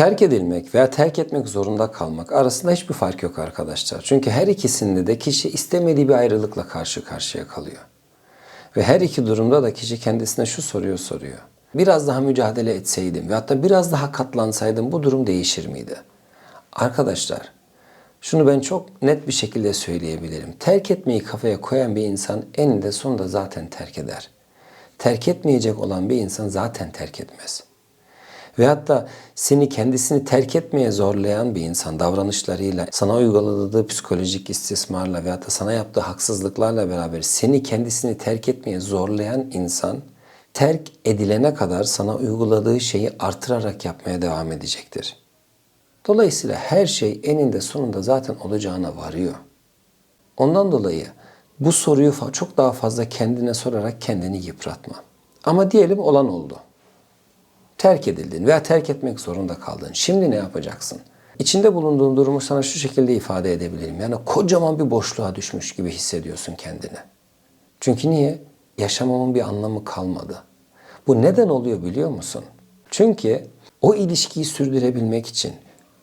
Terk edilmek veya terk etmek zorunda kalmak arasında hiçbir fark yok arkadaşlar. Çünkü her ikisinde de kişi istemediği bir ayrılıkla karşı karşıya kalıyor. Ve her iki durumda da kişi kendisine şu soruyu soruyor. Biraz daha mücadele etseydim ve hatta biraz daha katlansaydım bu durum değişir miydi? Arkadaşlar, şunu ben çok net bir şekilde söyleyebilirim. Terk etmeyi kafaya koyan bir insan eninde sonunda zaten terk eder. Terk etmeyecek olan bir insan zaten terk etmez. Ve hatta seni kendisini terk etmeye zorlayan bir insan davranışlarıyla, sana uyguladığı psikolojik istismarla ve hatta sana yaptığı haksızlıklarla beraber seni kendisini terk etmeye zorlayan insan terk edilene kadar sana uyguladığı şeyi artırarak yapmaya devam edecektir. Dolayısıyla her şey eninde sonunda zaten olacağına varıyor. Ondan dolayı bu soruyu çok daha fazla kendine sorarak kendini yıpratma. Ama diyelim olan oldu. Terk edildin veya terk etmek zorunda kaldın. Şimdi ne yapacaksın? İçinde bulunduğun durumu sana şu şekilde ifade edebilirim. Yani kocaman bir boşluğa düşmüş gibi hissediyorsun kendini. Çünkü niye? Yaşamamın bir anlamı kalmadı. Bu neden oluyor biliyor musun? Çünkü o ilişkiyi sürdürebilmek için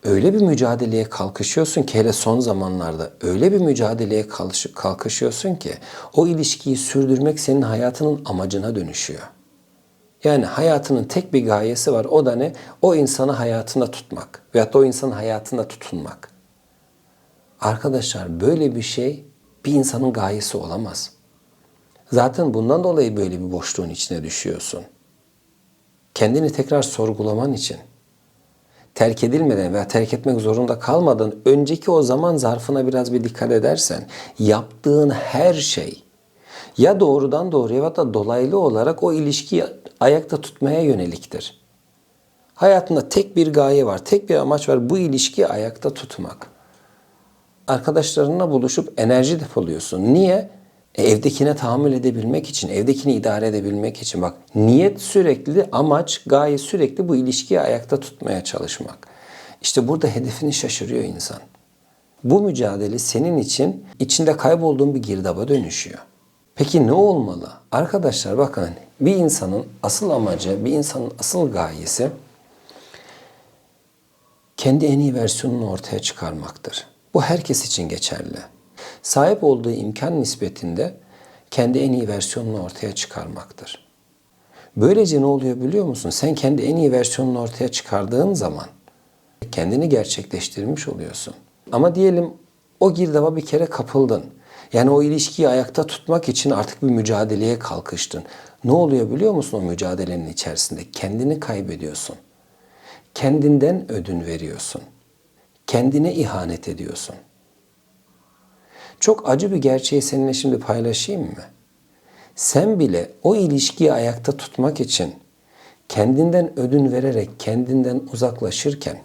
öyle bir mücadeleye kalkışıyorsun ki hele son zamanlarda öyle bir mücadeleye kalkış- kalkışıyorsun ki o ilişkiyi sürdürmek senin hayatının amacına dönüşüyor. Yani hayatının tek bir gayesi var. O da ne? O insanı hayatında tutmak. Veyahut da o insanın hayatında tutunmak. Arkadaşlar böyle bir şey bir insanın gayesi olamaz. Zaten bundan dolayı böyle bir boşluğun içine düşüyorsun. Kendini tekrar sorgulaman için terk edilmeden veya terk etmek zorunda kalmadan önceki o zaman zarfına biraz bir dikkat edersen yaptığın her şey ya doğrudan doğruya ya da dolaylı olarak o ilişkiyi ayakta tutmaya yöneliktir. Hayatında tek bir gaye var, tek bir amaç var. Bu ilişkiyi ayakta tutmak. Arkadaşlarınla buluşup enerji depoluyorsun. Niye? E, evdekine tahammül edebilmek için, evdekini idare edebilmek için. Bak niyet sürekli, amaç, gaye sürekli bu ilişkiyi ayakta tutmaya çalışmak. İşte burada hedefini şaşırıyor insan. Bu mücadele senin için içinde kaybolduğun bir girdaba dönüşüyor. Peki ne olmalı? Arkadaşlar bakın bir insanın asıl amacı, bir insanın asıl gayesi kendi en iyi versiyonunu ortaya çıkarmaktır. Bu herkes için geçerli. Sahip olduğu imkan nispetinde kendi en iyi versiyonunu ortaya çıkarmaktır. Böylece ne oluyor biliyor musun? Sen kendi en iyi versiyonunu ortaya çıkardığın zaman kendini gerçekleştirmiş oluyorsun. Ama diyelim o girdaba bir kere kapıldın. Yani o ilişkiyi ayakta tutmak için artık bir mücadeleye kalkıştın. Ne oluyor biliyor musun o mücadelenin içerisinde? Kendini kaybediyorsun. Kendinden ödün veriyorsun. Kendine ihanet ediyorsun. Çok acı bir gerçeği seninle şimdi paylaşayım mı? Sen bile o ilişkiyi ayakta tutmak için kendinden ödün vererek kendinden uzaklaşırken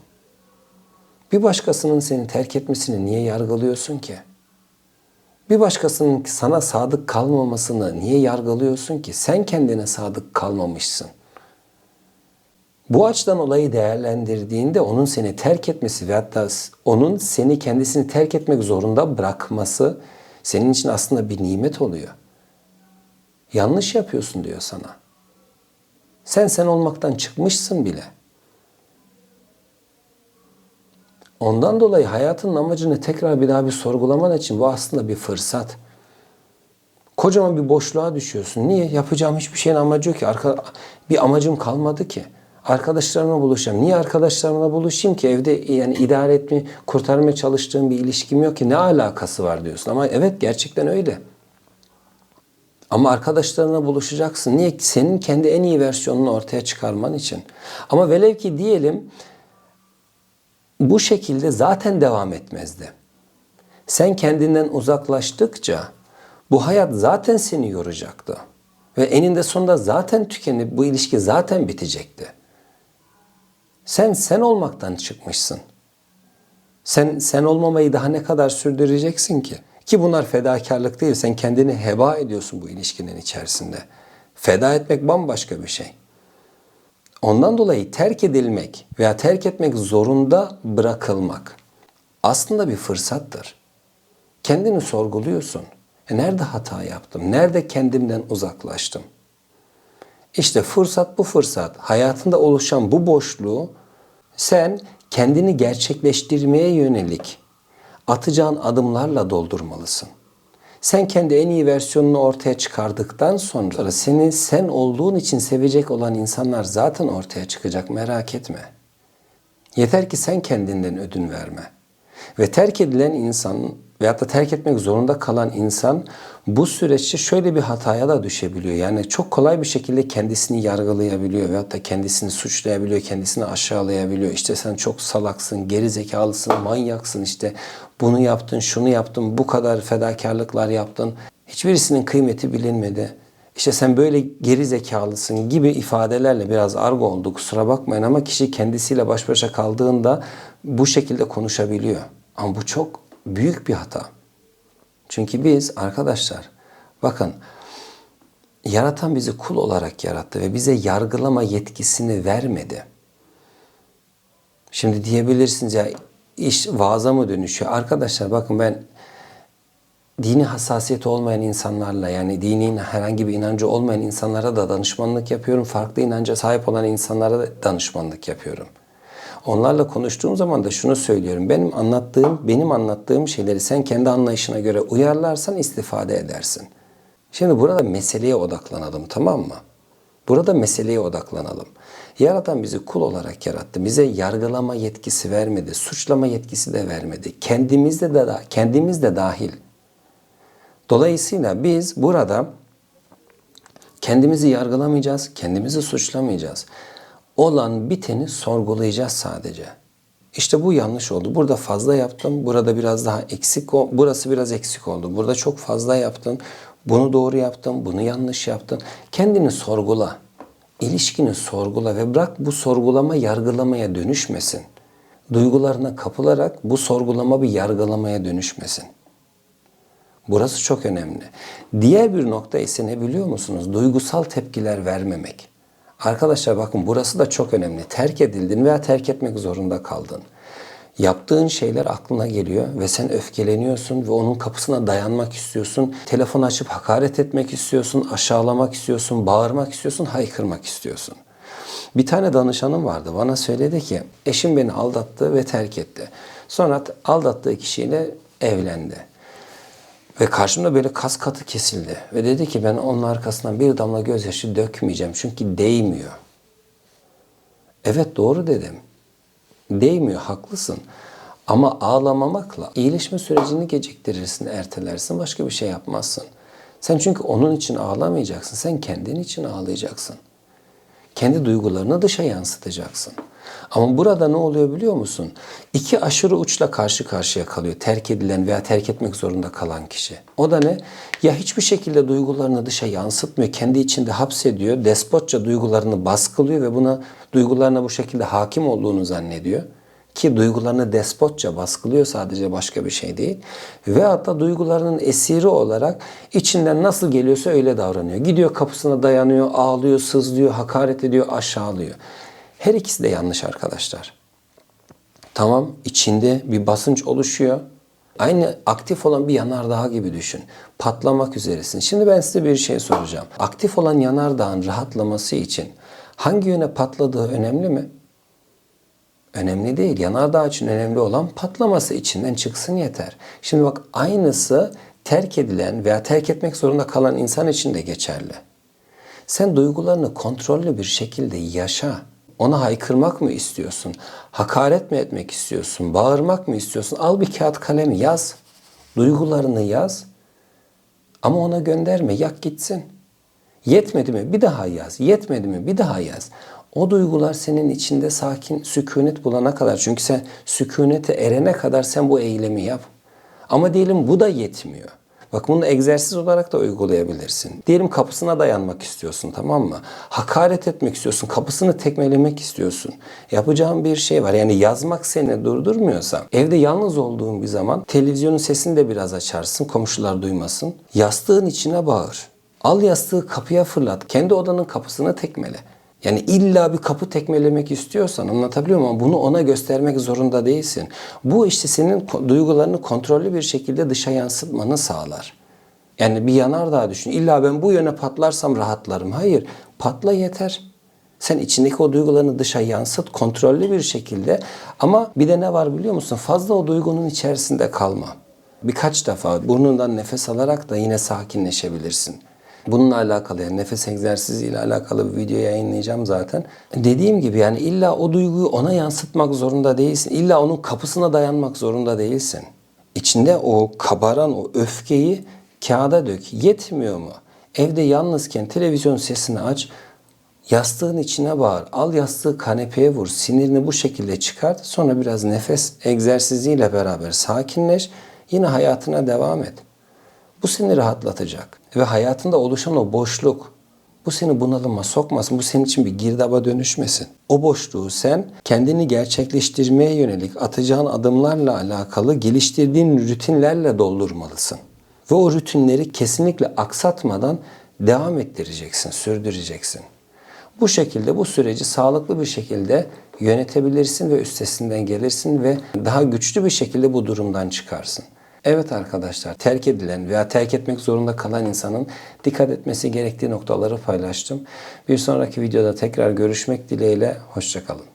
bir başkasının seni terk etmesini niye yargılıyorsun ki? Bir başkasının sana sadık kalmamasını niye yargılıyorsun ki? Sen kendine sadık kalmamışsın. Bu açıdan olayı değerlendirdiğinde onun seni terk etmesi ve hatta onun seni kendisini terk etmek zorunda bırakması senin için aslında bir nimet oluyor. Yanlış yapıyorsun diyor sana. Sen sen olmaktan çıkmışsın bile. Ondan dolayı hayatın amacını tekrar bir daha bir sorgulaman için bu aslında bir fırsat. Kocaman bir boşluğa düşüyorsun. Niye? Yapacağım hiçbir şeyin amacı yok ki. Arka, bir amacım kalmadı ki. Arkadaşlarımla buluşacağım. Niye arkadaşlarımla buluşayım ki? Evde yani idare etme, kurtarmaya çalıştığım bir ilişkim yok ki. Ne alakası var diyorsun. Ama evet gerçekten öyle. Ama arkadaşlarına buluşacaksın. Niye? Senin kendi en iyi versiyonunu ortaya çıkarman için. Ama velev ki diyelim bu şekilde zaten devam etmezdi. Sen kendinden uzaklaştıkça bu hayat zaten seni yoracaktı. Ve eninde sonunda zaten tükenip bu ilişki zaten bitecekti. Sen sen olmaktan çıkmışsın. Sen sen olmamayı daha ne kadar sürdüreceksin ki? Ki bunlar fedakarlık değil. Sen kendini heba ediyorsun bu ilişkinin içerisinde. Feda etmek bambaşka bir şey. Ondan dolayı terk edilmek veya terk etmek zorunda bırakılmak aslında bir fırsattır. Kendini sorguluyorsun. E nerede hata yaptım? Nerede kendimden uzaklaştım? İşte fırsat bu fırsat. Hayatında oluşan bu boşluğu Sen kendini gerçekleştirmeye yönelik atacağın adımlarla doldurmalısın. Sen kendi en iyi versiyonunu ortaya çıkardıktan sonra seni sen olduğun için sevecek olan insanlar zaten ortaya çıkacak merak etme. Yeter ki sen kendinden ödün verme. Ve terk edilen insan veyahut da terk etmek zorunda kalan insan bu süreçte şöyle bir hataya da düşebiliyor. Yani çok kolay bir şekilde kendisini yargılayabiliyor veyahut da kendisini suçlayabiliyor, kendisini aşağılayabiliyor. İşte sen çok salaksın, geri zekalısın, manyaksın işte bunu yaptın, şunu yaptın, bu kadar fedakarlıklar yaptın. Hiçbirisinin kıymeti bilinmedi. İşte sen böyle geri zekalısın gibi ifadelerle biraz argo oldu kusura bakmayın ama kişi kendisiyle baş başa kaldığında bu şekilde konuşabiliyor. Ama bu çok büyük bir hata. Çünkü biz arkadaşlar bakın yaratan bizi kul olarak yarattı ve bize yargılama yetkisini vermedi. Şimdi diyebilirsiniz ya iş vaaza mı dönüşüyor? Arkadaşlar bakın ben dini hassasiyeti olmayan insanlarla yani dinin herhangi bir inancı olmayan insanlara da danışmanlık yapıyorum. Farklı inanca sahip olan insanlara da danışmanlık yapıyorum. Onlarla konuştuğum zaman da şunu söylüyorum. Benim anlattığım, benim anlattığım şeyleri sen kendi anlayışına göre uyarlarsan istifade edersin. Şimdi burada meseleye odaklanalım tamam mı? Burada meseleye odaklanalım. Yaratan bizi kul olarak yarattı. Bize yargılama yetkisi vermedi, suçlama yetkisi de vermedi. Kendimizde de kendimiz de dahil. Dolayısıyla biz burada kendimizi yargılamayacağız, kendimizi suçlamayacağız. Olan biteni sorgulayacağız sadece. İşte bu yanlış oldu. Burada fazla yaptım. Burada biraz daha eksik. Burası biraz eksik oldu. Burada çok fazla yaptın. Bunu doğru yaptın. Bunu yanlış yaptın. Kendini sorgula. İlişkini sorgula ve bırak bu sorgulama yargılamaya dönüşmesin. Duygularına kapılarak bu sorgulama bir yargılamaya dönüşmesin. Burası çok önemli. Diğer bir nokta ise ne biliyor musunuz? Duygusal tepkiler vermemek. Arkadaşlar bakın burası da çok önemli. Terk edildin veya terk etmek zorunda kaldın. Yaptığın şeyler aklına geliyor ve sen öfkeleniyorsun ve onun kapısına dayanmak istiyorsun. Telefon açıp hakaret etmek istiyorsun, aşağılamak istiyorsun, bağırmak istiyorsun, haykırmak istiyorsun. Bir tane danışanım vardı. Bana söyledi ki eşim beni aldattı ve terk etti. Sonra aldattığı kişiyle evlendi. Ve karşımda böyle kas katı kesildi. Ve dedi ki ben onun arkasından bir damla gözyaşı dökmeyeceğim. Çünkü değmiyor. Evet doğru dedim. Değmiyor, haklısın. Ama ağlamamakla iyileşme sürecini geciktirirsin, ertelersin, başka bir şey yapmazsın. Sen çünkü onun için ağlamayacaksın, sen kendin için ağlayacaksın. Kendi duygularını dışa yansıtacaksın. Ama burada ne oluyor biliyor musun? İki aşırı uçla karşı karşıya kalıyor terk edilen veya terk etmek zorunda kalan kişi. O da ne? Ya hiçbir şekilde duygularını dışa yansıtmıyor, kendi içinde hapsediyor, despotça duygularını baskılıyor ve buna duygularına bu şekilde hakim olduğunu zannediyor. Ki duygularını despotça baskılıyor sadece başka bir şey değil. Ve hatta duygularının esiri olarak içinden nasıl geliyorsa öyle davranıyor. Gidiyor kapısına dayanıyor, ağlıyor, sızlıyor, hakaret ediyor, aşağılıyor. Her ikisi de yanlış arkadaşlar. Tamam içinde bir basınç oluşuyor. Aynı aktif olan bir yanardağ gibi düşün. Patlamak üzeresin. Şimdi ben size bir şey soracağım. Aktif olan yanardağın rahatlaması için hangi yöne patladığı önemli mi? Önemli değil. Yanardağ için önemli olan patlaması içinden çıksın yeter. Şimdi bak aynısı terk edilen veya terk etmek zorunda kalan insan için de geçerli. Sen duygularını kontrollü bir şekilde yaşa. Ona haykırmak mı istiyorsun? Hakaret mi etmek istiyorsun? Bağırmak mı istiyorsun? Al bir kağıt kalem yaz. Duygularını yaz. Ama ona gönderme. Yak gitsin. Yetmedi mi? Bir daha yaz. Yetmedi mi? Bir daha yaz. O duygular senin içinde sakin, sükunet bulana kadar. Çünkü sen sükunete erene kadar sen bu eylemi yap. Ama diyelim bu da yetmiyor. Bak bunu egzersiz olarak da uygulayabilirsin. Diyelim kapısına dayanmak istiyorsun tamam mı? Hakaret etmek istiyorsun, kapısını tekmelemek istiyorsun. Yapacağın bir şey var. Yani yazmak seni durdurmuyorsa, evde yalnız olduğun bir zaman televizyonun sesini de biraz açarsın, komşular duymasın. Yastığın içine bağır. Al yastığı kapıya fırlat. Kendi odanın kapısını tekmele. Yani illa bir kapı tekmelemek istiyorsan anlatabiliyor muyum? Bunu ona göstermek zorunda değilsin. Bu işte senin duygularını kontrollü bir şekilde dışa yansıtmanı sağlar. Yani bir yanardağ düşün. İlla ben bu yöne patlarsam rahatlarım. Hayır. Patla yeter. Sen içindeki o duygularını dışa yansıt kontrollü bir şekilde ama bir de ne var biliyor musun? Fazla o duygunun içerisinde kalma. Birkaç defa burnundan nefes alarak da yine sakinleşebilirsin. Bununla alakalı yani nefes egzersiziyle alakalı bir video yayınlayacağım zaten. Dediğim gibi yani illa o duyguyu ona yansıtmak zorunda değilsin. İlla onun kapısına dayanmak zorunda değilsin. İçinde o kabaran o öfkeyi kağıda dök. Yetmiyor mu? Evde yalnızken televizyon sesini aç. Yastığın içine bağır. Al yastığı kanepeye vur. Sinirini bu şekilde çıkart. Sonra biraz nefes egzersiziyle beraber sakinleş. Yine hayatına devam et. Bu seni rahatlatacak. Ve hayatında oluşan o boşluk bu seni bunalıma sokmasın. Bu senin için bir girdaba dönüşmesin. O boşluğu sen kendini gerçekleştirmeye yönelik atacağın adımlarla alakalı geliştirdiğin rutinlerle doldurmalısın. Ve o rutinleri kesinlikle aksatmadan devam ettireceksin, sürdüreceksin. Bu şekilde bu süreci sağlıklı bir şekilde yönetebilirsin ve üstesinden gelirsin ve daha güçlü bir şekilde bu durumdan çıkarsın. Evet arkadaşlar terk edilen veya terk etmek zorunda kalan insanın dikkat etmesi gerektiği noktaları paylaştım. Bir sonraki videoda tekrar görüşmek dileğiyle hoşçakalın.